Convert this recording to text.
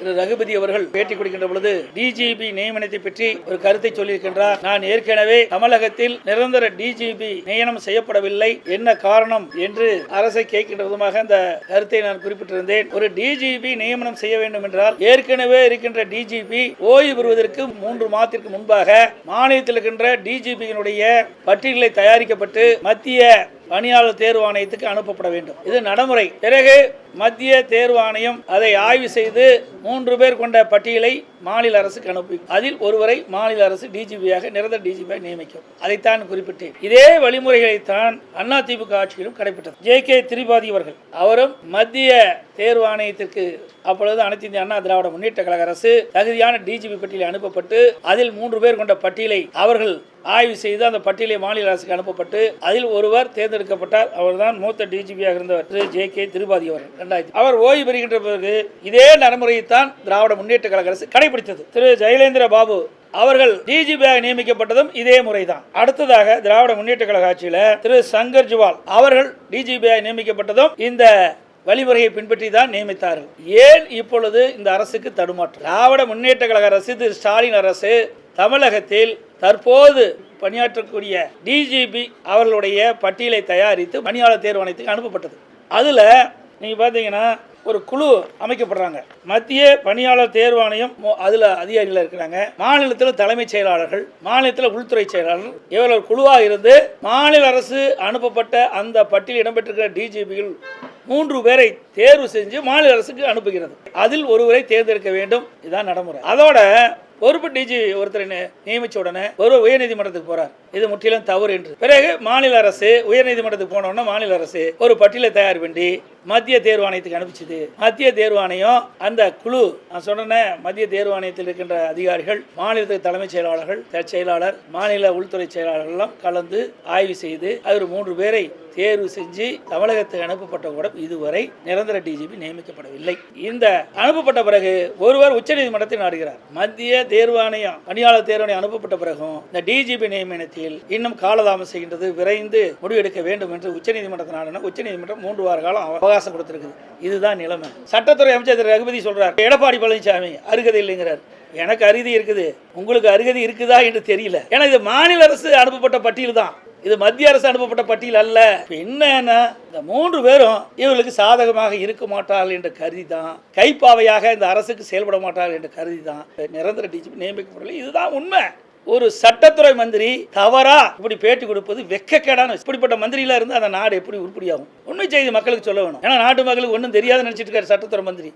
திரு ரகுபதி அவர்கள் பேட்டி கொடுக்கின்ற பொழுது டிஜிபி நியமனத்தை பற்றி ஒரு கருத்தை சொல்லியிருக்கின்றார். நான் ஏற்கனவே தமிழகத்தில் நிரந்தர டிஜிபி நியமனம் செய்யப்படவில்லை. என்ன காரணம் என்று அரசை கேட்கின்ற விதமாக அந்த கருத்தை நான் குறிப்பிட்டிருந்தேன். ஒரு டிஜிபி நியமனம் செய்ய வேண்டும் என்றால் ஏற்கனவே இருக்கின்ற டிஜிபி ஓய்வு பெறுவதற்கு மூன்று மாதத்திற்கு முன்பாக மாநிலத்தில் இருக்கின்ற டிஜிபியினுடைய பட்டியலை தயாரிக்கப்பட்டு மத்திய பணியாளர் தேர்வு ஆணையத்துக்கு அனுப்பப்பட வேண்டும். இது நடைமுறை. பிறகு மத்திய தேர்வு ஆணையம் அதை ஆய்வு செய்து மூன்று பேர் கொண்ட பட்டியலை மாநில அரசுக்கு அனுப்பி அதில் ஒருவரை மாநில அரசு டிஜிபியாக நிரந்தர டிஜிபியாக நியமிக்கும். அதைத்தான் குறிப்பிட்டேன். இதே வழிமுறைகளைத்தான் அதிமுக ஆட்சியிலும் கடைபிடித்தது ஜே கே திரிபாதி அவர்கள் அவரும் மத்திய தேர்வு ஆணையத்திற்கு அப்பொழுது அனைத்து இந்திய அண்ணா திராவிட முன்னேற்ற கழக அரசு தகுதியான டிஜிபி பட்டியலில் அனுப்பப்பட்டு அதில் மூன்று பேர் கொண்ட பட்டியலை அவர்கள் ஆய்வு செய்து அந்த பட்டியலை மாநில அரசுக்கு அனுப்பப்பட்டு அதில் ஒருவர் தேர்ந்தெடுக்கப்பட்டார். அவர்தான் மூத்த டிஜிபியாக இருந்தவர் திரு ஜே கே திருபாதி அவர் ரெண்டாயிரத்தி அவர் ஓய்வு பெறுகின்ற பிறகு இதே நடைமுறையைத்தான் திராவிட முன்னேற்ற கழக அரசு கடைபிடித்தது. திரு ஜெயலேந்திர பாபு அவர்கள் டிஜிபியாக நியமிக்கப்பட்டதும் இதே முறைதான். அடுத்ததாக திராவிட முன்னேற்ற கழக ஆட்சியில் திரு சங்கர் ஜுவால் அவர்கள் டிஜிபியாக நியமிக்கப்பட்டதும் இந்த வழிமுறையை பின்பற்றி தான் நியமித்தார்கள். ஏன் இப்பொழுது இந்த அரசுக்கு தடுமாற்றம்? திராவிட முன்னேற்ற கழக அரசு திரு ஸ்டாலின் அரசு தமிழகத்தில் தற்போது பணியாற்றக்கூடிய டிஜிபி அவர்களுடைய பட்டியலை தயாரித்து பணியாளர் தேர்வாணையத்துக்கு அனுப்பப்பட்டது. அதில் நீங்கள் பார்த்தீங்கன்னா ஒரு குழு அமைக்கப்படுறாங்க. மத்திய பணியாளர் தேர்வாணையம் அதில் அதிகாரிகள் இருக்கிறாங்க. மாநிலத்தில் தலைமைச் செயலாளர்கள் மாநிலத்தில் உள்துறை செயலாளர் இவர்கள் குழுவாக இருந்து மாநில அரசு அனுப்பப்பட்ட அந்த பட்டியல் இடம்பெற்றிருக்கிற டிஜிபிகள் மூன்று பேரை தேர்வு செஞ்சு மாநில அரசுக்கு அனுப்புகிறது. அதில் ஒருவரை தேர்ந்தெடுக்க வேண்டும். இதுதான் நடைமுறை. அதோட பொறுப்பு டிஜி ஒருத்தரை நியமிச்ச உடனே ஒரு உயர்நீதிமன்றத்துக்கு போறார். இது முற்றிலும் தவறு என்று. பிறகு மாநில அரசு உயர்நீதிமன்றத்துக்கு போன மாநில அரசு ஒரு பட்டியலை தயார் பண்ணி மத்திய தேர்வு ஆணையத்துக்கு அனுப்பிச்சது. மத்திய தேர்வாணையம் அந்த குழு நான் சொன்ன மத்திய தேர்வு ஆணையத்தில் இருக்கின்ற அதிகாரிகள் மாநிலத்துக்கு தலைமைச் செயலாளர்கள் செயலாளர் மாநில உள்துறை செயலாளர்கள் எல்லாம் கலந்து ஆய்வு செய்து அவர் மூன்று பேரை தேர்வு செஞ்சு தமிழகத்துக்கு அனுப்பப்பட்ட கூட இதுவரை நிரந்தர டிஜிபி நியமிக்கப்படவில்லை. இந்த அனுப்பப்பட்ட பிறகு ஒருவர் உச்சநீதிமன்றத்தை நாடுகிறார். மத்திய தேர்வாணையம் பணியாளர் தேர்வாணையம் அனுப்பப்பட்ட பிறகும் இந்த டிஜிபி நியமனத்தில் இன்னும் காலதாமம் செய்கின்றது விரைந்து முடிவெடுக்க வேண்டும் என்று உச்சநீதிமன்றத்தை நாடின உச்சநீதிமன்றம் மூன்று வார காலம் அவகாசம் கொடுத்திருக்குது. இதுதான் நிலைமை. சட்டத்துறை அமைச்சர் திரு. ரகுபதி சொல்றார் எடப்பாடி பழனிசாமி அருகதை இல்லைங்கிறார். எனக்கு அருகதி இருக்குது. உங்களுக்கு அருகதி இருக்குதா என்று தெரியல. ஏன்னா இது மாநில அரசு அனுப்பப்பட்ட பட்டியல் தான். இது மத்திய அரசு அனுப்பப்பட்ட பட்டியல் அல்ல. என்னன்னா இந்த மூன்று பேரும் இவர்களுக்கு சாதகமாக இருக்க மாட்டார்கள் என்று கருதி தான் கைப்பாவையாக இந்த அரசுக்கு செயல்பட மாட்டார்கள் என்று கருதி தான். நிரந்தர டிஜிபி நியமிக்கப்படவில்லை. இதுதான் உண்மை. ஒரு சட்டத்துறை மந்திரி தவறா இப்படி பேட்டி கொடுப்பது வெக்கக்கேடான இப்படிப்பட்ட மந்திரியில இருந்து அந்த நாடு எப்படி உருப்படியாகும்? உண்மை செய்தி மக்களுக்கு சொல்ல வேணும். ஏன்னா நாட்டு மக்களுக்கு ஒன்றும் தெரியாத நினைச்சிட்டு இருக்காரு சட்டத்துறை மந்திரி.